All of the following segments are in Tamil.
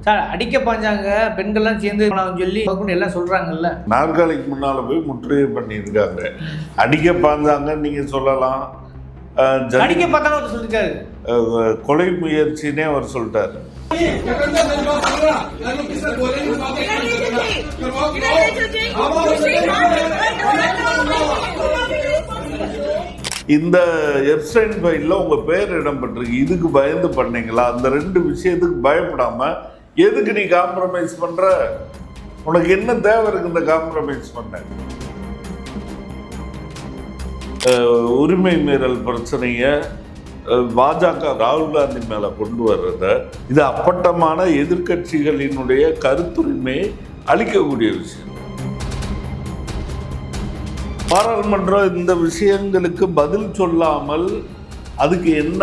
சார் அடிக்க பாஞ்சாங்க. பெண்கள்லாம் சேர்ந்து சொல்லி எல்லாம் சொல்றாங்கல்ல. நாற்காலிக்கு முன்னால போய் முற்றுகை பண்ணியிருக்காங்க. அடிக்க பாந்தாங்கன்னு நீங்க சொல்லலாம். அடிக்க பார்த்தாலும் அவர் சொல்லியிருக்காரு அஹ், கொலை முயற்சினே அவர் சொல்லிட்டாரு. இந்த எப்ஸ்டைன் ஃபைலில் உங்க பேர் இடம்பெற்றிருக்கு. இதுக்கு பயந்து பண்ணீங்களா? அந்த ரெண்டு விஷயத்துக்கு பயப்படாம எதுக்கு நீ காம்ப்ரமைஸ் பண்ற? உனக்கு என்ன தேவை இருக்கு இந்த காம்ப்ரமைஸ் பண்ண? உரிமை மீறல் பிரச்சனைய பாஜக ராகுல் காந்தி மேல கொண்டு வர்றத இது அப்பட்டமான எதிர்க்கட்சிகளினுடைய கருத்துரிமையை அளிக்கக்கூடிய விஷயம். பாராளுமன்றம் இந்த விஷயங்களுக்கு பதில் சொல்லாமல் அதுக்கு என்ன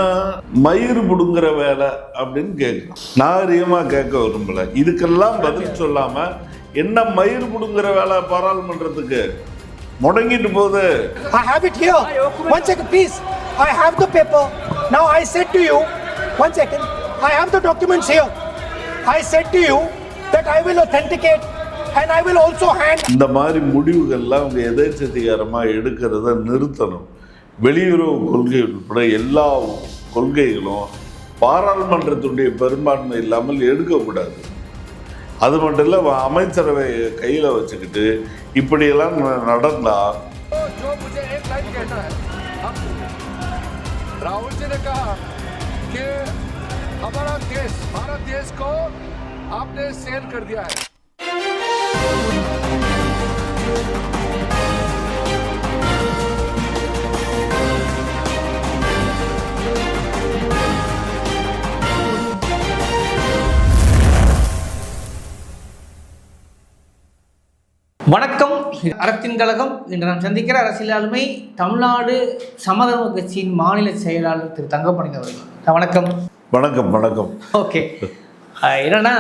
மயிர் புடுங்குற வேலை அப்படின்னு கேட்கலாம் நாகரிகமா கேட்க விரும்பல இதுக்கெல்லாம் பதில் சொல்லாம என்ன மயிர் புடுங்குற வேலை பாராளுமன்றத்துக்கு முடங்கிட்டு போகுது I have it here. One second, please. I have the paper. Now I said to you, one second. I have the documents here. I said to you that I will authenticate and I will also hand. இந்த மாதிரி முடிவுகள்லாம் அவங்க எதேச்சதிகாரமாக எடுக்கிறத நிறுத்தணும் வெளியுறவு கொள்கை உட்பட எல்லா கொள்கைகளும் பாராளுமன்றத்துடைய பெரும்பான்மை இல்லாமல் எடுக்கக்கூடாது அது மட்டும் இல்லை அமைச்சரவை கையில் வச்சுக்கிட்டு இப்படியெல்லாம் ந- நடந்தா जो मुझे एक लाइन कहना है हम राहुल जी ने कहा कि हमारा देश भारत देश को आपने सेल कर दिया है வணக்கம். அறத்தின் கழகம் இன்று நாம் சந்திக்கிற அரசியல் ஆளுமை தமிழ்நாடு சமதர்ம கட்சியின் மாநில செயலாளர் திரு தங்கப்பணி அவர்கள். வணக்கம். வணக்கம் வணக்கம். ஓகே. என்னன்னா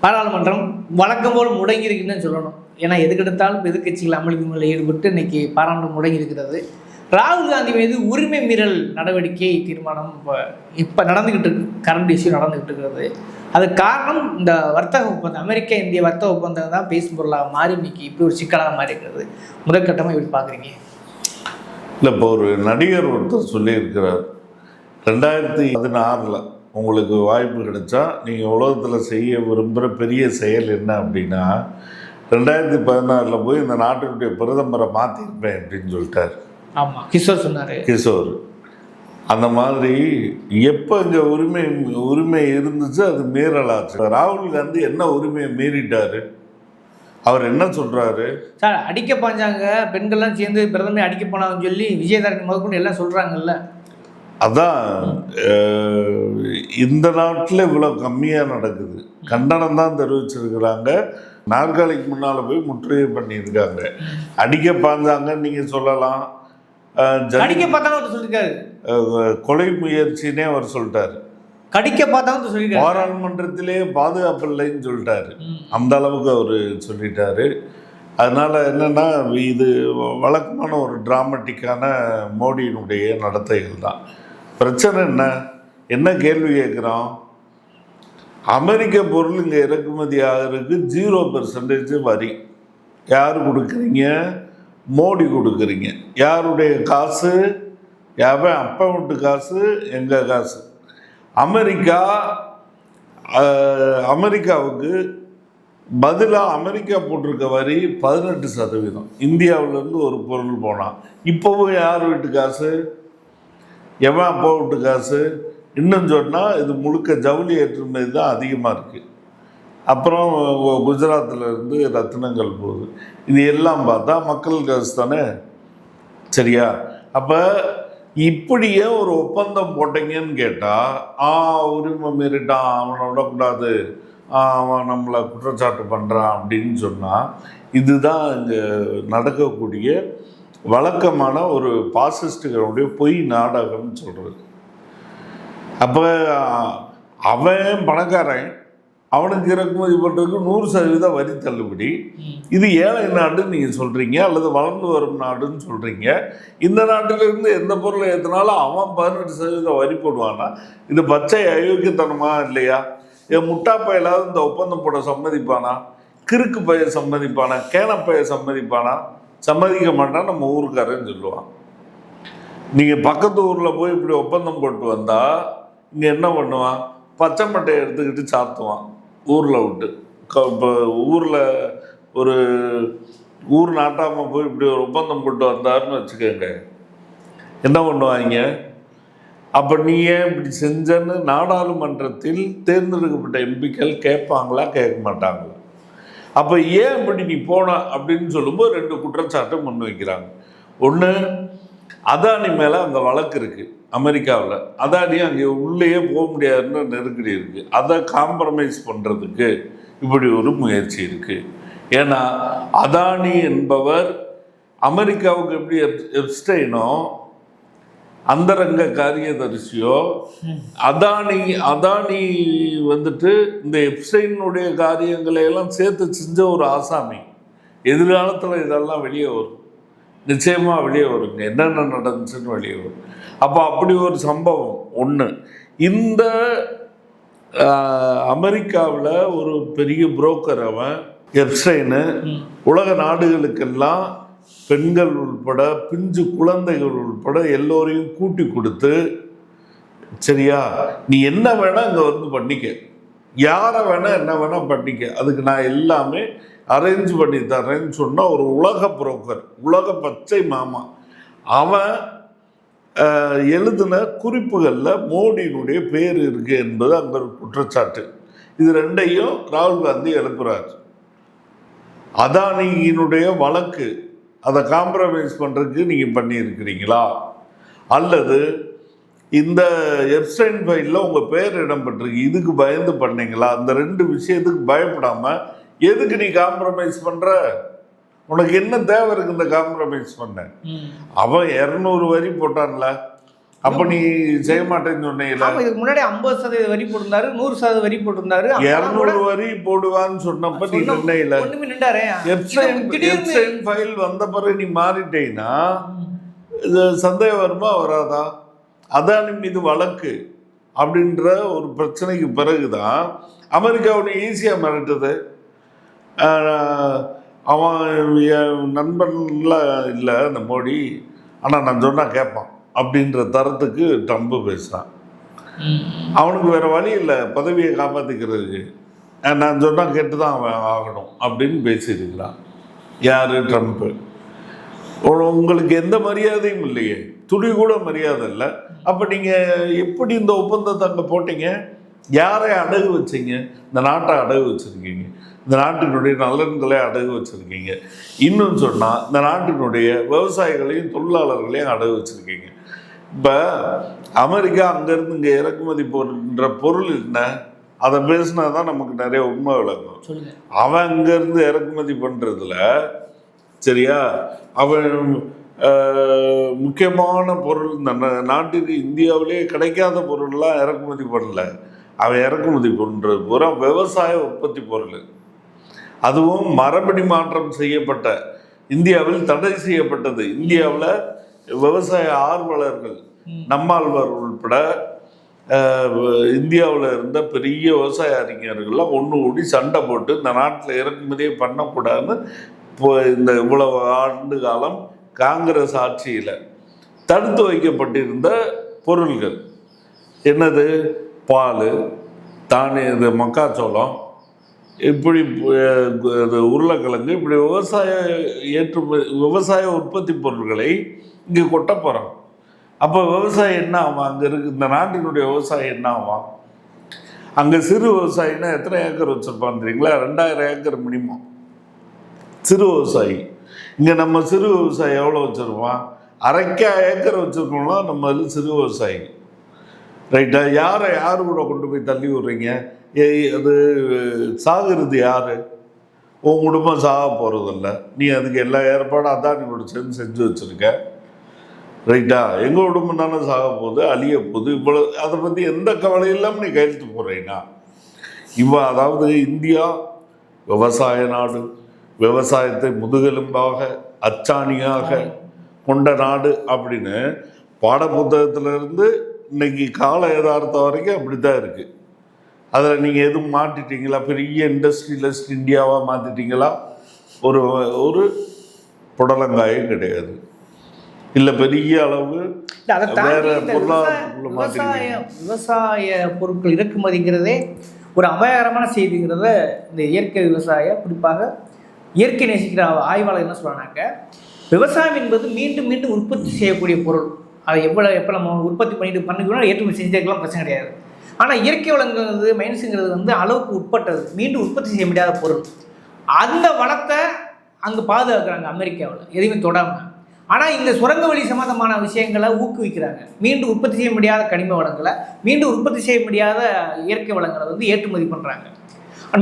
பாராளுமன்றம் வழக்கம் போல் முடங்கி இருக்குன்னு சொல்லணும். ஏன்னா எதுக்கெடுத்தாலும் எதிர்க்கட்சிகள் அமளிக்குமுறையில் ஈடுபட்டு இன்னைக்கு பாராளுமன்றம் முடங்கி இருக்கிறது. ராகுல் காந்தி மீது உரிமை மீறல் நடவடிக்கை தீர்மானம் இப்போ இப்போ நடந்துக்கிட்டு இருக்கு. கரண்ட் இஷ்யூ நடந்துக்கிட்டு இருக்கிறது. அதுக்கு காரணம் இந்த வர்த்தக ஒப்பந்தம். அமெரிக்க இந்திய வர்த்தக ஒப்பந்தம் தான் பேசும் பொருளாக மாறி இன்னைக்கு இப்படி ஒரு சிக்கலாக மாறி இருக்கிறது. முதற்கட்டமாக இப்படி பார்க்குறீங்க? இல்லை இப்போ ஒரு நடிகர் ஒருத்தர் சொல்லியிருக்கிறார். ரெண்டாயிரத்தி பதினாறில் உங்களுக்கு வாய்ப்பு கிடைச்சா நீங்கள் உலகத்தில் செய்ய விரும்புகிற பெரிய செயல் என்ன அப்படின்னா ரெண்டாயிரத்தி பதினாறில் போய் இந்த நாட்டினுடைய பிரதமரை மாற்றிருப்பேன் அப்படின்னு சொல்லிட்டார். ஆமாம் கிஷோர் சொன்னார். கிஷோர். அந்த மாதிரி எப்போ இங்கே உரிமை உரிமை இருந்துச்சு அது மீறலாச்சு. ராகுல் காந்தி என்ன உரிமையை மீறிட்டாரு? அவர் என்ன சொல்கிறாரு சார் அடிக்க பாஞ்சாங்க பெண்கள்லாம் சேர்ந்து பிரதமர் அடிக்க போனாங்கன்னு சொல்லி விஜயதாரணி முதற்கொண்டு எல்லாம் சொல்கிறாங்கல்ல அதான் இந்த நாட்டில் இவ்வளோ கம்மியாக நடக்குது. கண்டனம் தான் தெரிவிச்சிருக்கிறாங்க. நாற்காலிக்கு முன்னால் போய் முற்றுகை பண்ணியிருக்காங்க. அடிக்க பாந்தாங்கன்னு நீங்கள் சொல்லலாம். கடிக்க பார்த்தாலும் அவர் சொல்லியிருக்காரு கொலை முயற்சினே அவர் சொல்லிட்டாரு. கடிக்க பார்த்தாலும் சொல்லியிருக்காரு பாராளுமன்றத்திலே பாதுகாப்பு இல்லைன்னு சொல்லிட்டாரு. அந்த அளவுக்கு அவர் சொல்லிட்டாரு. அதனால என்னன்னா இது வழக்கமான ஒரு டிராமட்டிக்கான மோடியினுடைய நடத்தைகள் தான். பிரச்சனை என்ன? என்ன கேள்வி கேட்குறோம்? அமெரிக்க பொருள் இங்கே இறக்குமதி ஆகிறதுக்கு ஜீரோ பெர்சன்டேஜ் வரி. யார் கொடுக்குறீங்க? மோடி கொடுக்குறீங்க. யாருடைய காசு? எவன் அப்பா காசு? எங்கள் காசு? அமெரிக்கா அமெரிக்காவுக்கு பதிலாக அமெரிக்கா போட்டிருக்க வரி பதினெட்டு சதவீதம். இந்தியாவிலேருந்து ஒரு பொருள் போனால் இப்போவும் யார் வீட்டு காசு? எவன் அப்பா வீட்டு காசு? இன்னும் சொன்னால் இது முழுக்க ஜவுளி ஏற்றுமதி தான் அதிகமாக இருக்குது அப்புறம் குஜராத்தில் இருந்து ரத்தினங்கள் போகுது. இது எல்லாம் பார்த்தா மக்கள் காசு தானே சரியா? அப்போ இப்படியே ஒரு ஒப்பந்தம் போட்டீங்கன்னு கேட்டால் ஆ உரிமை மீறிட்டான் அவனை விடக்கூடாது. அவன் நம்மளை குற்றச்சாட்டு பண்ணுறான் அப்படின்னு சொன்னால் இதுதான் இங்கே நடக்கக்கூடிய வழக்கமான ஒரு பாசிஸ்டுகளுடைய பொய் நாடகம்னு சொல்கிறது அப்போ அவன் பணக்காரன் அவனுக்கு இறக்குமதி பண்ணுறதுக்கு நூறு சதவீத வரி தள்ளுபடி. இது ஏழை நாடுன்னு நீங்கள் சொல்கிறீங்க அல்லது வளர்ந்து வரும் நாடுன்னு சொல்கிறீங்க இந்த நாட்டிலிருந்து எந்த பொருளை ஏற்றினாலும் அவன் பதினெட்டு சதவீதம் வரி போடுவானா? இது பச்சை அயோக்கியத்தனமா இல்லையா? என் முட்டா பயலாவது இந்த ஒப்பந்தம் போட சம்மதிப்பானா? கிறுக்கு பைய சம்மதிப்பானா? கேன பைய சம்மதிப்பானா? சம்மதிக்க மாட்டான் நம்ம ஊருக்காரன்னு சொல்லுவான். நீங்கள் பக்கத்து ஊரில் போய் இப்படி ஒப்பந்தம் போட்டு வந்தா இங்கே என்ன பண்ணுவான்? பச்சை மட்டையை எடுத்துக்கிட்டு சாத்துவான். ஊரில் விட்டு இப்போ ஊரில் ஒரு ஊர் நாட்டாமல் போய் இப்படி ஒரு ஒப்பந்தம் போட்டு வந்தாருன்னு வச்சுக்கோங்க. என்ன பண்ணுவாங்க? அப்போ நீ ஏன் இப்படி செஞ்சன்னு நாடாளுமன்றத்தில் தேர்ந்தெடுக்கப்பட்ட எம்பிக்கள் கேட்பாங்களா? கேட்க மாட்டாங்களா அப்போ ஏன் இப்படி நீ போன அப்படின்னு சொல்லும்போது ரெண்டு குற்றச்சாட்டை முன் வைக்கிறாங்க ஒன்று அதானி மேலே அந்த வழக்கு இருக்குது அமெரிக்காவில். அதானி அங்கே உள்ளேயே போக முடியாதுன்னு நெருக்கடி இருக்குது அதை காம்ப்ரமைஸ் பண்ணுறதுக்கு இப்படி ஒரு முயற்சி இருக்குது ஏன்னா அதானி என்பவர் அமெரிக்காவுக்கு எப்படி எப்- எப்ஸ்டைனோ அந்தரங்க காரியதரிசியோ அதானி அதானி வந்துட்டு இந்த எப்ஸ்டைனுடைய காரியங்களை எல்லாம் சேர்த்து செஞ்ச ஒரு ஆசாமி. எதிர்காலத்தில் இதெல்லாம் வெளியே வரும். நிச்சயமாக வெளியே வருங்க. என்னென்ன நடந்துச்சுன்னு வெளியே வரும். அப்போ அப்படி ஒரு சம்பவம் ஒன்று இந்த அமெரிக்காவில் ஒரு பெரிய புரோக்கர் அவன் எப்ஸ்டைனு உலக நாடுகளுக்கெல்லாம் பெண்கள் உள்பட பிஞ்சு குழந்தைகள் உள்பட எல்லோரையும் கூட்டி கொடுத்து சரியா நீ என்ன வேணா இங்க வந்து பண்ணிக்க. யாரை வேணா என்ன வேணா பண்ணிக்க. அதுக்கு நான் எல்லாமே அரேஞ்ச் பண்ணி தரேன்னு சொன்னா ஒரு உலக புரோக்கர் உலக பச்சை மாமா. அவன் எழுதின குறிப்புகளில் மோடியினுடைய பேர் இருக்கு என்பது அங்கே ஒரு குற்றச்சாட்டு. இது ரெண்டையும் ராகுல் காந்தி எழுப்புறார். அதானியினுடைய வழக்கு அதை காம்ப்ரமைஸ் பண்ணுறதுக்கு நீங்கள் பண்ணியிருக்கிறீங்களா? அல்லது இந்த எப்ஸ்டைன் ஃபைலில் உங்கள் பேர் இடம்பெற்றிருக்கு இதுக்கு பயந்து பண்ணீங்களா? அந்த ரெண்டு விஷயத்துக்கு பயப்படாமல் எதுக்கு நீ காம்ப்ரமைஸ் பண்ணுற உனக்கு என்ன தேவை இருக்கு இந்த காம்ப்ரமைஸ் பண்ண. அவன் இரநூறு வரி போட்டான்ல. அப்போ நீ செய்ய மாட்டேன்னு சொன்னீங்களா இதுக்கு முன்னாடி ஐம்பது சதவீத வரி போட்டிருந்தாரு நூறு சதவீத வரி போட்டிருந்தாரு. இரநூறு வரி போடுவான்னு சொன்னப்ப நீ நிர்ணயில எப்சைன் ஃபைல் வந்த பிறகு நீ மாறிட்டேன்னா இது சந்தேகம் வருமா வராதா? அதானி மீது வழக்கு அப்படின்ற ஒரு பிரச்சனைக்கு பிறகுதான் அமெரிக்காவோட ஈஸியாக மிரட்டுது. அவன் என் நண்பன்லாம் இல்லை அந்த மோடி. ஆனால் நான் சொன்னால் கேட்பான் அப்படின்ற தரத்துக்கு டம்பு பேசுகிறான். அவனுக்கு வேற வழி இல்லை. பதவியை காப்பாற்றிக்கிறதுக்கு நான் சொன்னால் கேட்டு தான் அவன் ஆகணும் அப்படின்னு பேசியிருக்கிறான். யார் ட்ரம்ப்பு உங்களுக்கு எந்த மரியாதையும் இல்லையே. துளி கூட மரியாதை இல்லை. அப்போ நீங்கள் எப்படி இந்த ஒப்பந்தத்தை அங்கே போட்டீங்க? யாரை அடகு வச்சீங்க? இந்த நாட்டை அடகு வச்சுருக்கீங்க. இந்த நாட்டினுடைய நலன்களை அடகு வச்சுருக்கீங்க. இன்னும் சொன்னால் இந்த நாட்டினுடைய விவசாயிகளையும் தொழிலாளர்களையும் அடகு வச்சுருக்கீங்க. இப்போ அமெரிக்கா அங்கேருந்து இங்கே இறக்குமதி போன்ற பொருள் என்ன? அதை பேசினா தான் நமக்கு நிறைய உண்மை விளங்கும். அவன் அங்கேருந்து இறக்குமதி பண்ணுறதுல சரியா? அவன் முக்கியமான பொருள் இந்த நாட்டுக்கு இந்தியாவிலே கிடைக்காத பொருள்லாம் இறக்குமதி பண்ணல. அவன் இறக்குமதி பண்ணுறது பூரா விவசாய உற்பத்தி பொருள். அதுவும் மரபணி மாற்றம் செய்யப்பட்ட இந்தியாவில் தடை செய்யப்பட்டது. இந்தியாவில் விவசாய ஆர்வலர்கள் நம்மாழ்வார் உள்பட இந்தியாவில் இருந்த பெரிய விவசாய அறிஞர்கள்லாம் ஒன்று கூடி சண்டை போட்டு இந்த நாட்டில் இறக்குமதியே பண்ணக்கூடாதுன்னு இப்போ இந்த இவ்வளவு ஆண்டு காலம் காங்கிரஸ் ஆட்சியில் தடுத்து வைக்கப்பட்டிருந்த பொருள்கள். என்னது? பால் தானிய இது மக்காச்சோளம் இப்படி உருளைக்கிழங்கு இப்படி விவசாய ஏற்றுமதி விவசாய உற்பத்தி பொருட்களை இங்கே கொட்ட போகிறோம் அப்போ விவசாயம் என்ன ஆகும்? அங்கே இருக்கு இந்த நாட்டினுடைய விவசாயம் என்ன ஆகும்? அங்கே சிறு விவசாயினா எத்தனை ஏக்கர் வச்சுருப்பான் தெரியுங்களா? ரெண்டாயிரம் ஏக்கர் மினிமம் சிறு விவசாயி. இங்கே நம்ம சிறு விவசாயி எவ்வளோ வச்சுருப்பான்? அரைக்கா ஏக்கர் வச்சுருக்கோம்னா நம்ம சிறு விவசாயி. ரைட்டா? யாரை யார் கூட கொண்டு போய் தள்ளி விடுறீங்க? அது சாகிறது யார்? உன் குடும்பம் சாக போகிறதில்ல நீ அதுக்கு எல்லா ஏற்பாடும் அதான் நீ சேர்ந்து செஞ்சு வச்சுருக்க. ரைட்டா? எங்கள் குடும்பம் தானே சாக போகுது அழிய போகுது. இவ்வளோ அதை பற்றி எந்த கவலை இல்லாமல் நீ கையெழுத்து போடுறீனா இவ்வளோ அதாவது இந்தியா விவசாய நாடு விவசாயத்தை முதுகெலும்பாக அச்சாணியாக கொண்ட நாடு அப்படின்னு பாட புத்தகத்திலிருந்து இன்னைக்கு கால யதார்த்தம் வரைக்கும் அப்படி தான் இருக்குது அதில் நீங்கள் எதுவும் மாட்டிட்டீங்களா பெரிய இண்டஸ்ட்ரியலிஸ்ட் இந்தியாவாக மாற்றிட்டீங்களா ஒரு ஒரு புடலங்காயும் கிடையாது. இல்லை பெரிய அளவு வேற பொருளாதாரத்துக்குள்ள விவசாய பொருட்கள் இறக்குமதிங்கிறதே ஒரு அபாயகரமான செய்திங்கிறத இந்த இயற்கை விவசாய குறிப்பாக இயற்கை நேசிக்கிற ஆய்வாளர் என்ன சொல்றாங்க விவசாயம் என்பது மீண்டும் மீண்டும் உற்பத்தி செய்யக்கூடிய பொருள். அதை எவ்வளோ எப்போ நம்ம உற்பத்தி பண்ணிட்டு பண்ணிக்கணும் ஏற்றுமதி செஞ்சுக்கலாம் பிரச்சனை கிடையாது. ஆனால் இயற்கை வளங்கிறது மைனஸுங்கிறது வந்து அளவுக்கு உட்பட்டது. மீண்டும் உற்பத்தி செய்ய முடியாத பொருள். அந்த வளத்தை அங்கே பாதுகாக்கிறாங்க அமெரிக்காவில். எதையுமே தொடாமல் ஆனால் இந்த சுரங்க வழி சம்மந்தமான விஷயங்களை ஊக்குவிக்கிறாங்க. மீண்டும் உற்பத்தி செய்ய முடியாத கனிம வளங்களை மீண்டும் உற்பத்தி செய்ய முடியாத இயற்கை வளங்களை வந்து ஏற்றுமதி பண்ணுறாங்க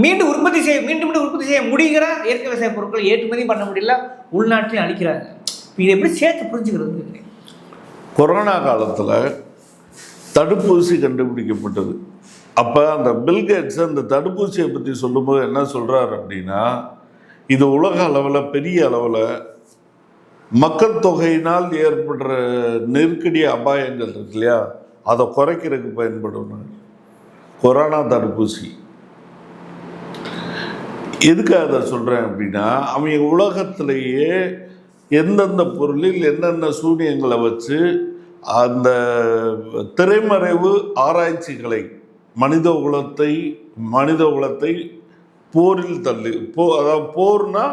மீண்டும் உற்பத்தி செய்ய மீண்டும் மீண்டும் உற்பத்தி செய்ய முடிகிற இயற்கை விவசாய பொருட்களை ஏற்றுமதி பண்ண முடியல உள்நாட்டிலையும் அழிக்கிறாங்க. இதை எப்படி சேர்த்து புரிஞ்சுக்கிறது கொரோனா காலத்தில் தடுப்பூசி கண்டுபிடிக்கப்பட்டது. அப்போ அந்த பில்கேட்ஸ் அந்த தடுப்பூசியை பற்றி சொல்லும்போது என்ன சொல்கிறார் அப்படின்னா இது உலக அளவில் பெரிய அளவில் மக்கள் தொகையினால் ஏற்படுற நெருக்கடி அபாயங்கள் இருக்கு இல்லையா? அதை குறைக்கிறதுக்கு பயன்படும் கொரோனா தடுப்பூசி. எதுக்காக அதை சொல்கிறேன் அப்படின்னா அவங்க உலகத்திலேயே எந்தெந்த பொருளில் என்னென்ன சூனியங்களை வச்சு அந்த திரைமறைவு ஆராய்ச்சிகளை மனித குலத்தை மனித குலத்தை போரில் தள்ளி போ அதாவது போர்னா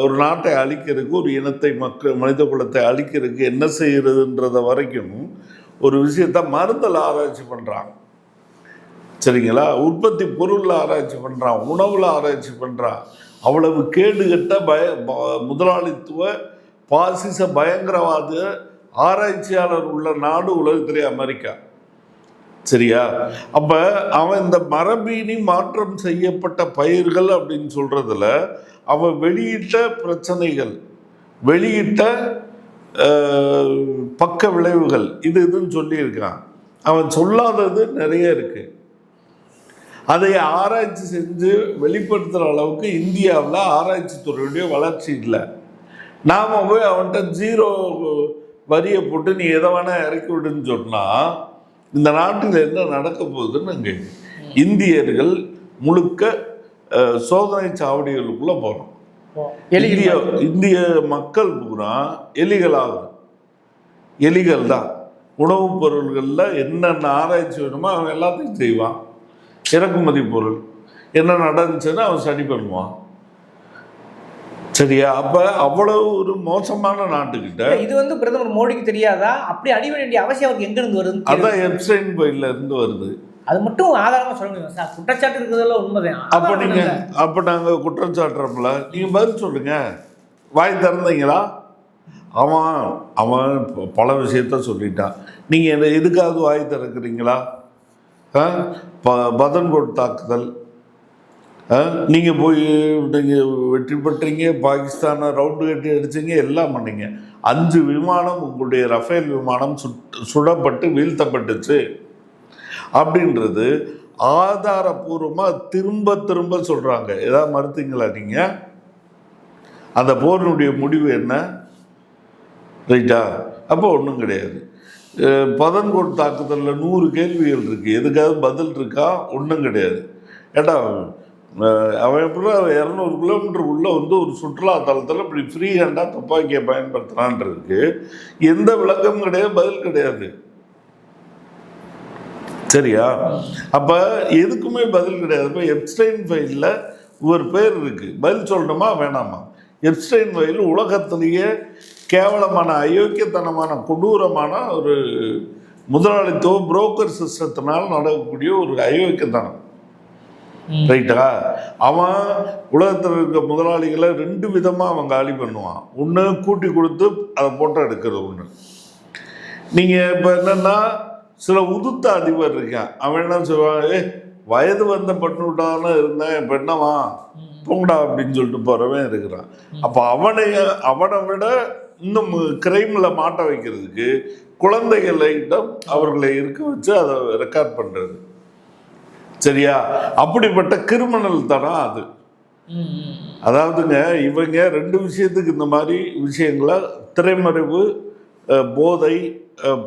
ஒரு நாட்டை அழிக்கிறதுக்கு ஒரு இனத்தை மக்கள் மனித குலத்தை அழிக்கிறதுக்கு என்ன செய்கிறதுன்றத வரைக்கும் ஒரு விஷயத்த மருந்தில் ஆராய்ச்சி பண்ணுறாங்க சரிங்களா? உற்பத்தி பொருளில் ஆராய்ச்சி பண்ணுறான் உணவில் ஆராய்ச்சி பண்ணுறான் அவ்வளவு கேடுகட்ட பய முதலாளித்துவ பாசிச பயங்கரவாத ஆராய்ச்சியாளர் உள்ள நாடு உலகத்திலே அமெரிக்கா. சரியா? அப்ப அவன் இந்த மரபீனி மாற்றம் செய்யப்பட்ட பயிர்கள் அப்படின்னு சொல்றதுல அவன் வெளியிட்ட பிரச்சனைகள் வெளியிட்ட பக்க விளைவுகள் இது இதுன்னு சொல்லியிருக்கான். அவன் சொல்லாதது நிறைய இருக்கு. அதை ஆராய்ச்சி செஞ்சு வெளிப்படுத்துகிற அளவுக்கு இந்தியாவில் ஆராய்ச்சி துறையுடைய வளர்ச்சி இல்லை. நாம் போய் அவன்கிட்ட ஜீரோ வரியை போட்டு நீ எதை வேணா இறக்கி விடுன்னு சொன்னால் இந்த நாட்டில் என்ன நடக்க போகுதுன்னு அங்கே இந்தியர்கள் முழுக்க சோதனை சாவடிகளுக்குள்ளே போகிறோம் இந்திய இந்திய மக்கள் பூரா எலிகளாகும் எலிகள் தான் உணவுப் பொருள்களில் என்னென்ன ஆராய்ச்சி வேணுமோ அவன் எல்லாத்தையும் செய்வான். இறக்குமதி பொருள். என்ன நடந்துச்சுன்னு அவன் ஸ்டடி பண்ணுவான். சரியா? அப்ப அவ்வளவு ஒரு மோசமான நாட்டுக்கிட்ட இது வந்து பிரதமர் மோடிக்கு தெரியாதா? அப்படி அடிவ வேண்டிய அவசியம் அவருக்கு எங்க இருந்து தெரியல. அதான் எப்சைன் பையில இருந்து வருது. அது மட்டும் ஆதாரமா சொல்ல முடியும் சார். குற்றச்சாட்டு இருக்கிறதெல்லாம் உண்மைதான். அப்ப நீங்க. அப்ப நாங்க குற்றம் சாட்டுறோம்ல. நீங்க பதில் சொல்லுங்க. வாய் திறந்தீங்களா? அவன் அவன் பல விஷயத்த சொல்லிட்டான். நீங்க என்ன எதுக்காவது வாய் திறக்கிறீங்களா? ஆ? ப- பதன்கோட் தாக்குதல். ஆ? போய் நீங்கள் வெற்றி பெற்றீங்க பாகிஸ்தானை ரவுண்டு கட்டி அடிச்சீங்க எல்லாம் பண்ணீங்க. அஞ்சு விமானம் உங்களுடைய ரஃபேல் விமானம் சுட் சுடப்பட்டு வீழ்த்தப்பட்டுச்சு. அப்படின்றது ஆதாரபூர்வமாக திரும்ப திரும்ப சொல்கிறாங்க ஏதாவது மறுத்தீங்களா நீங்கள் அந்த போரினுடைய முடிவு என்ன? ரைட்டா? அப்போ ஒன்றும் கிடையாது. பதன்கோட் தாக்குதலில் நூறு கேள்விகள் இருக்குது எதுக்காவது பதில் இருக்கா? ஒன்றும் கிடையாது. ஏட்டா அவன் எப்படி இரநூறு கிலோமீட்டர் உள்ளே வந்து ஒரு சுற்றுலா தலத்தில் இப்படி ஃப்ரீ ஹேண்டாக துப்பாக்கியை பயன்படுத்துகிறான்றதுக்கு எந்த விளக்கமும் கிடையாது பதில் கிடையாது. சரியா? அப்போ எதுக்குமே பதில் கிடையாது. இப்போ எப்ஸ்டைன் ஃபைலில் ஒரு பேர் இருக்குது பதில் சொல்லணுமா வேணாமா? எப்ஸ்டைன் ஃபைல் உலகத்திலேயே கேவலமான அயோக்கியத்தனமான கொடூரமான ஒரு முதலாளித்துவ புரோக்கர் சிஸ்டத்தினால் நடக்கக்கூடிய ஒரு அயோக்கியத்தனம். ரைட்டா அவன் உலகத்தில் இருக்க முதலாளிகளை ரெண்டு விதமாக அவன் காலி பண்ணுவான். ஒன்று கூட்டி கொடுத்து அதை போட்டோ எடுக்கிறது ஒன்று நீங்கள் இப்போ என்னன்னா சில உதுத்த அதிபர் இருக்கான். அவன் என்ன சொல்லுவான்? ஏ வயது வந்த பட்டுவிட்டான இருந்தேன். இப்போ என்னவா? போங்கடா அப்படின்னு சொல்லிட்டு போகிறவன் இருக்கிறான். அப்போ அவனை அவனை விட இன்னும் கிரைமில் மாட்ட வைக்கிறதுக்கு குழந்தைகளிடம் அவர்களை இருக்க வச்சு அதை ரெக்கார்ட் பண்ணுறது சரியா? அப்படிப்பட்ட கிரிமினல் தனம் அது. அதாவதுங்க இவங்க ரெண்டு விஷயத்துக்கு இந்த மாதிரி விஷயங்களை திரைமறைவு போதை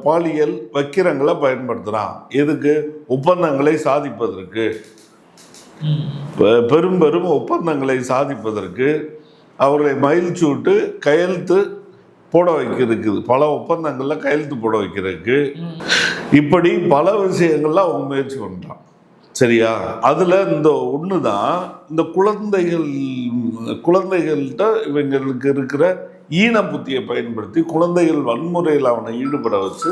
பாலியல் வக்கிரங்களை பயன்படுத்துகிறான் எதுக்கு? ஒப்பந்தங்களை சாதிப்பதற்கு. பெரும் பெரும் ஒப்பந்தங்களை சாதிப்பதற்கு. அவர்களை மகிழ்ச்சி விட்டு கையெழுத்து போட வைக்கிறதுக்கு. பல ஒப்பந்தங்களில் கையெழுத்து போட வைக்கிறதுக்கு. இப்படி பல விஷயங்கள்ல அவங்க முயற்சி பண்ணுறான் சரியா? அதில் இந்த ஒன்று தான் இந்த குழந்தைகள் குழந்தைகள்கிட்ட இவங்களுக்கு இருக்கிற ஈன புத்தியை பயன்படுத்தி குழந்தைகள் வன்முறையில் அவனை ஈடுபட வச்சு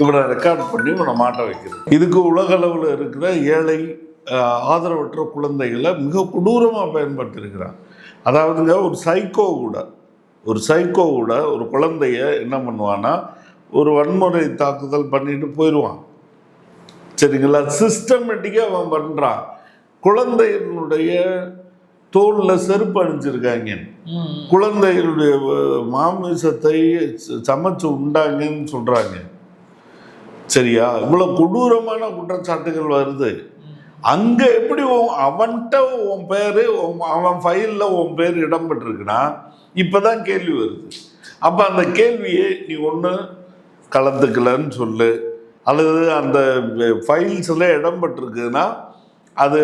இவனை ரெக்கார்ட் பண்ணி இவனை மாட்ட வைக்கிறது. இதுக்கு உலக அளவில் இருக்கிற ஏழை ஆதரவற்ற குழந்தைகளை மிக கொடூரமாக பயன்படுத்தியிருக்கிறான். அதாவதுங்க ஒரு சைக்கோ கூட ஒரு சைக்கோ கூட ஒரு குழந்தைய என்ன பண்ணுவான்னா ஒரு வன்முறை தாக்குதல் பண்ணிட்டு போயிடுவான் சரிங்களா? சிஸ்டமேட்டிக்காக அவன் பண்ணுறான் குழந்தையினுடைய தோளில் செருப்பு அணிஞ்சிருக்காங்க. குழந்தைகளுடைய மாமிசத்தை சமைச்சு உண்டாங்கன்னு சொல்கிறாங்க சரியா? இவ்வளோ கொடூரமான குற்றச்சாட்டுகள் வருது. அங்கே எப்படி அவன்கிட்ட உன் பேர் அவன் ஃபைலில் உன் பேர் இடம்பெற்றிருக்குன்னா இப்போ தான் கேள்வி வருது. அப்போ அந்த கேள்வியை நீ ஒன்று கலந்துக்கலன்னு சொல்லு. அல்லது அந்த ஃபைல்ஸில் இடம்பெற்றிருக்குன்னா அது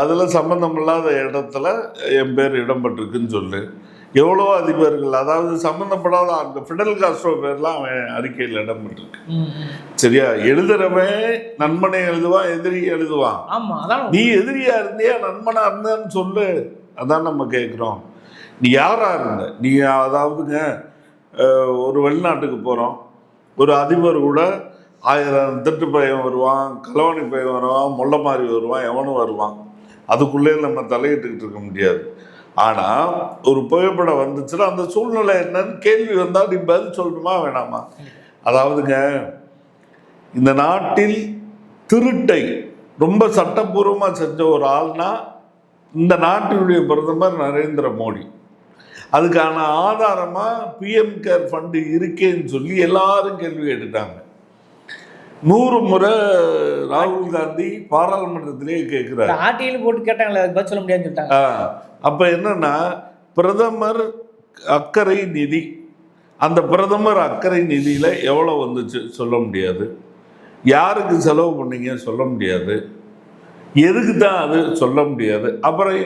அதில் சம்மந்தமில்லாத இடத்துல என் பேர் இடம்பெற்றிருக்குன்னு சொல்லு. எவ்வளோ அதிபர்கள் அதாவது சம்மந்தப்படாத அந்த ஃபிடல் காஸ்ட்ரோ பேர்லாம் அவன் அறிக்கையில் இடம்பெற்றிருக்கு ம், ம். சரியா? எழுதுறவன் நண்பனை எழுதுவான் எதிரி எழுதுவான். நீ எதிரியா இருந்தியா நண்பனா இருந்தேன்னு சொல்லு. அதான் நம்ம கேட்குறோம். நீ யாரா இருந்த? நீ அதாவதுங்க ஒரு வெளிநாட்டுக்கு போகிறோம் ஒரு அதிபர் கூட ஆயிரம் திட்டு பையன் வருவான் கலவணி பையன் வருவான் முள்ள மாதிரி வருவான் எவனும் வருவான். அதுக்குள்ளே நம்ம தலையிட்டுக்கிட்டு இருக்க முடியாது. ஆனால் ஒரு புகைப்படம் வந்துச்சுன்னா அந்த சூழ்நிலை என்னன்னு கேள்வி வந்தால் நீ பதில் சொல்லணுமா வேணாமா? அதாவதுங்க இந்த நாட்டில் திருட்டை ரொம்ப சட்டப்பூர்வமாக செஞ்ச ஒரு ஆள்னா இந்த நாட்டினுடைய பிரதமர் நரேந்திர மோடி. அதுக்கான ஆதாரமாக பிஎம் கேர் ஃபண்டு இருக்கேன்னு சொல்லி எல்லாரும் கேள்வி கேட்டுட்டாங்க. நூறு முறை ராகுல் காந்தி பாராளுமன்றத்திலேயே கேட்குறாரு. ஆட்டியில் போட்டு கேட்டாங்களே அதுக்கு பதில் சொல்ல முடியாதுன்னு சொல்லிட்டாங்க. அப்போ என்னன்னா பிரதமர் அக்கறை நிதி அந்த பிரதமர் அக்கறை நிதியில் எவ்வளோ வந்துச்சு சொல்ல முடியாது. யாருக்கு செலவு பண்ணீங்க சொல்ல முடியாது. எதுக்கு தான் அது சொல்ல முடியாது. அப்புறம்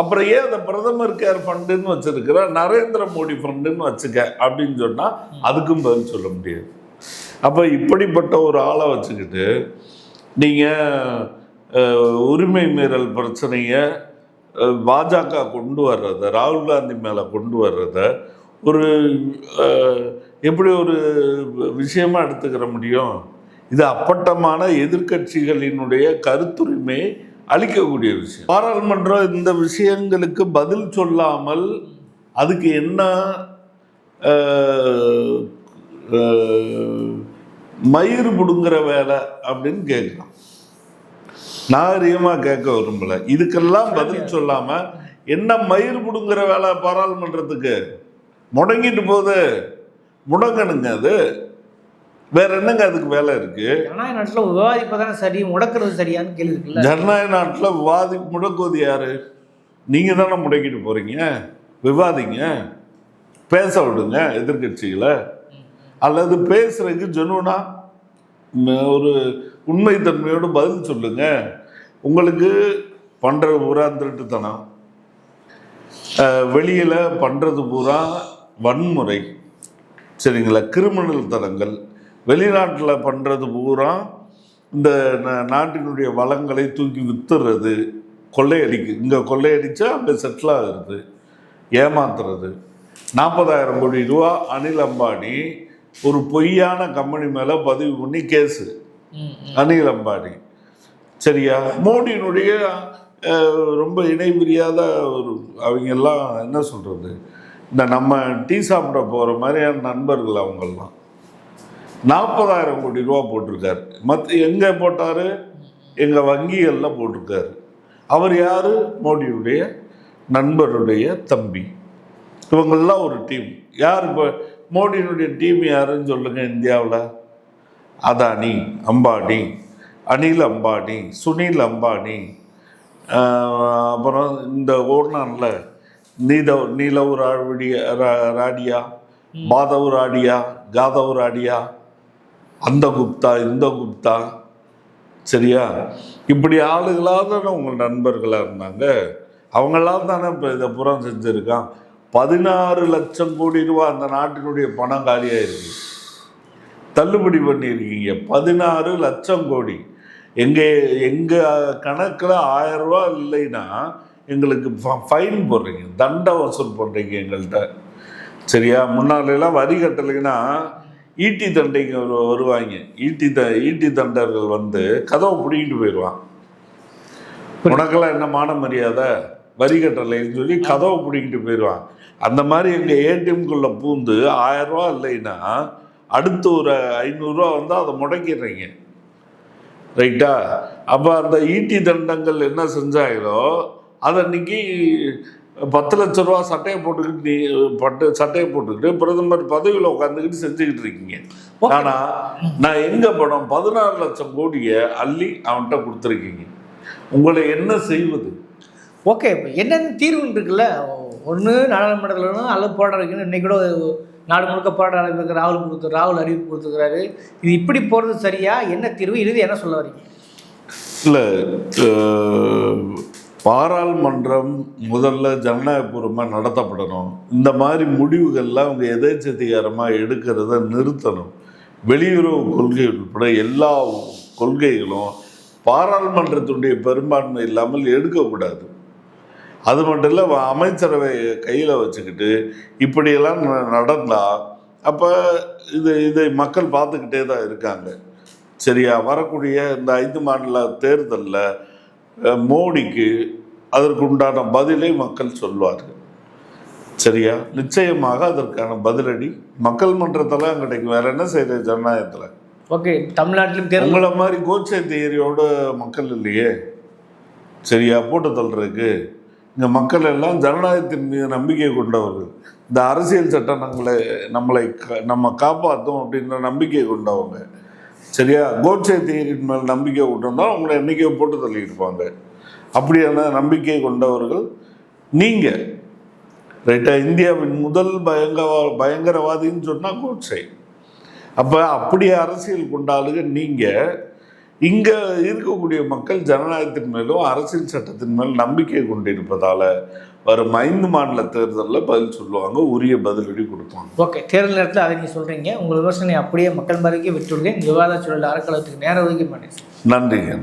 அப்புறம் ஏன் அந்த பிரதமர் கேர் ஃபண்டுன்னு வச்சிருக்கிற நரேந்திர மோடி ஃபண்டுன்னு வச்சுக்க அப்படின்னு சொன்னால் அதுக்கும் பதில் சொல்ல முடியாது. அப்போ இப்படிப்பட்ட ஒரு ஆளை வச்சுக்கிட்டு நீங்கள் உரிமை மீறல் பிரச்சனையை பாஜக கொண்டு வர்றத ராகுல் காந்தி மேலே கொண்டு வர்றத ஒரு எப்படி ஒரு விஷயமா எடுத்துக்கிற முடியும்? இது அப்பட்டமான எதிர்க்கட்சிகளினுடைய கருத்துரிமை அளிக்கக்கூடிய விஷயம். பாராளுமன்றம் இந்த விஷயங்களுக்கு பதில் சொல்லாமல் அதுக்கு என்ன மயிர் பிடுங்குற வேலை அப்படின்னு கேட்குறான் நாகரிகமாக கேட்க விரும்பல. இதுக்கெல்லாம் பதில் சொல்லாம என்ன மயிர் பிடுங்குற வேலை பாராளுமன்றத்துக்கு? முடங்கிட்டு போகுது. முடங்கணுங்க அது. வேற என்னங்க அதுக்கு வேலை இருக்கு? ஜனநாயக நாட்டில் விவாதிப்பதானே சரி முடக்கிறது சரியான்னு கேள்வி இருக்குல்ல? ஜனநாயக நாட்டில் விவாதி முடக்குவது யாரு? நீங்க தானே முடக்கிட்டு போறீங்க? விவாதிங்க. பேச விடுங்க எதிர்க்கட்சிகளை. அல்லது பேசுறதுக்கு ஜெனுவனா ஒரு உண்மைத்தன்மையோடு பதில் சொல்லுங்க. உங்களுக்கு பண்றது பூரா திருட்டுத்தனம். வெளியில பண்றது பூரா வன்முறை. சரிங்களா? கிரிமினல் தனங்கள். வெளிநாட்டில் பண்ணுறது பூரா இந்த நாட்டினுடைய வளங்களை தூக்கி வித்துறது கொள்ளையடிக்கு. இங்கே கொள்ளையடிச்சா அங்கே செட்டில் ஆகுறது ஏமாத்துறது. நாற்பதாயிரம் கோடி ரூபா அனில் அம்பானி ஒரு பொய்யான கம்பெனி மேலே பதிவு பண்ணி கேஸு. அனில் அம்பானி. சரியா? மோடியினுடைய ரொம்ப இணை பிரியாத ஒரு அவங்க எல்லாம் என்ன சொல்கிறது இந்த நம்ம டீ சாப்பிட போகிற மாதிரியான நண்பர்கள் அவங்கெல்லாம். நாற்பதாயிரம் கோடி ரூபா போட்டிருக்காரு. மற்ற எங்கே போட்டார்? எங்கள் வங்கிகளில் போட்டிருக்காரு. அவர் யார்? மோடியுடைய நண்பருடைய தம்பி. இவங்கெல்லாம் ஒரு டீம். யார் இப்போ மோடியினுடைய டீம் யாருன்னு சொல்லுங்கள் இந்தியாவில்? அதானி அம்பானி அனில் அம்பானி சுனில் அம்பானி அப்புறம் இந்த ஓர்னான்ல நீத நீலவ் ராவிடிய ரா- ராடியா மாதவ் ராடியா காதவ் ராடியா அந்த குப்தா இந்த குப்தா. சரியா? இப்படி ஆளுகளாக தானே உங்கள் நண்பர்களாக இருந்தாங்க. அவங்களாம் தானே இப்போ இதை புறம் செஞ்சுருக்கான். பதினாறு லட்சம் கோடி ரூபா அந்த நாட்டினுடைய பணம் காலியாயிருக்கு. தள்ளுபடி பண்ணியிருக்கீங்க. பதினாறு லட்சம் கோடி. எங்கள் எங்கள் கணக்கில் ஆயரூவா இல்லைன்னா எங்களுக்கு ஃபைன் போடுறீங்க. தண்டை வசூல் பண்ணுறீங்க எங்கள்கிட்ட. சரியா? முன்னாலெல்லாம் வரி கட்டலைன்னா ஈட்டி தண்டைக்கு வரு- வருவாங்க. ஈட்டி த ஈட்டி தண்டர்கள் வந்து கதவை பிடிக்கிட்டு போயிடுவான். உனக்கெல்லாம் என்ன மான மரியாதை? வரி கட்டலைன்னு சொல்லி கதவை பிடிக்கிட்டு போயிடுவான். அந்த மாதிரி எங்கள் ஏடிஎம்குள்ளே பூந்து ஆயிரம் ரூபா இல்லைன்னா அடுத்து ஒரு ஐநூறுரூவா வந்து அதை முடக்கிடுறீங்க. ரைட்டா? அப்போ அந்த ஈட்டி தண்டங்கள் என்ன செஞ்சாங்களோ அதை அன்னைக்கு பத்து லட்ச ரூபா சட்டையை போட்டுக்கிட்டு நீ பட்டு சட்டையை போட்டுக்கிட்டு பிரதமர் பதவியில் உட்காந்துக்கிட்டு செஞ்சுக்கிட்டு இருக்கீங்க. Okay. ஆனா நான் எங்க பணம் பதினாறு லட்சம் கோடியை அள்ளி அவன்கிட்ட கொடுத்துருக்கீங்க. உங்களை என்ன செய்வது? ஓகே என்னென்ன தீர்வு இருக்குல்ல? ஒன்று நாடாளுமன்றத்தில் அல்லது போராட வைக்கணும் இன்னைக்கு கூட நாடு முழுக்க போராட அறிவிக்க ராகுல் கொடுத்து ராகுல் அறிவிப்பு கொடுத்துருக்காரு இது இப்படி போகிறது சரியா? என்ன தீர்வு? இறுதி என்ன சொல்ல வரீங்க? இல்லை பாராளுமன்றம் முதல்ல ஜனநாயகபூர்வமாக நடத்தப்படணும். இந்த மாதிரி முடிவுகள்லாம் அவங்க எதேச்சதிகாரமாக எடுக்கிறத நிறுத்தணும். வெளியுறவு கொள்கை உட்பட எல்லா கொள்கைகளும் பாராளுமன்றத்தினுடைய பெரும்பான்மை இல்லாமல் எடுக்கக்கூடாது. அது மட்டும் இல்லை அமைச்சரவை கையில் வச்சுக்கிட்டு இப்படியெல்லாம் நடந்தால் அப்போ இது இதை மக்கள் பார்த்துக்கிட்டே தான் இருக்காங்க. சரியா வரக்கூடிய இந்த ஐந்து மாநில தேர்தலில் மோடிக்கு அதற்கு உண்டான பதிலை மக்கள் சொல்வார்கள். சரியா? நிச்சயமாக அதற்கான பதிலடி மக்கள் மன்றத்தில் கிடைக்கும் வேற என்ன செய்யறது ஜனநாயகத்தில்? ஓகே தமிழ்நாட்டிலும் உங்களை மாதிரி கோச்சை தியரியோட மக்கள் இல்லையே? சரியா? போட்டு தள்ளுறதுக்கு. இங்கே மக்கள் எல்லாம் ஜனநாயகத்தின் மீது நம்பிக்கை கொண்டவர்கள். இந்த அரசியல் சட்டம் நம்மளை நம்மளை நம்ம காப்பாற்றும் அப்படின்ற நம்பிக்கை கொண்டவங்க. சரியா? கோட்சே தியரின் மேல் நம்பிக்கை கொண்டிருந்தா உங்களை என்றைக்கோ போட்டு தள்ளியிருப்பாங்க. அப்படியான நம்பிக்கை கொண்டவர்கள் நீங்கள் ரைட்டா? இந்தியாவின் முதல் பயங்கரவா பயங்கரவாதின்னு சொன்னால் கோட்சே அப்போ அப்படி அரசியல் கொண்டாளுங்க நீங்கள் இங்கே இருக்கக்கூடிய மக்கள் ஜனநாயகத்தின் மேலும் அரசியல் சட்டத்தின் மேல் நம்பிக்கை கொண்டிருப்பதால் வரும் ஐந்து மாநில தேர்தலில் பதில் சொல்லுவாங்க உரிய பதிலடி கொடுப்பாங்க. ஓகே தேர்தல் நேரத்தில் அதை நீங்கள் சொல்கிறீங்க உங்கள் விமர்சனை அப்படியே மக்கள் மறைக்க விட்டுவிடுங்க. விவாத சூழல் அறக்கலத்துக்கு நேரம் ஒதுக்கி மாட்டேன். நன்றிங்க.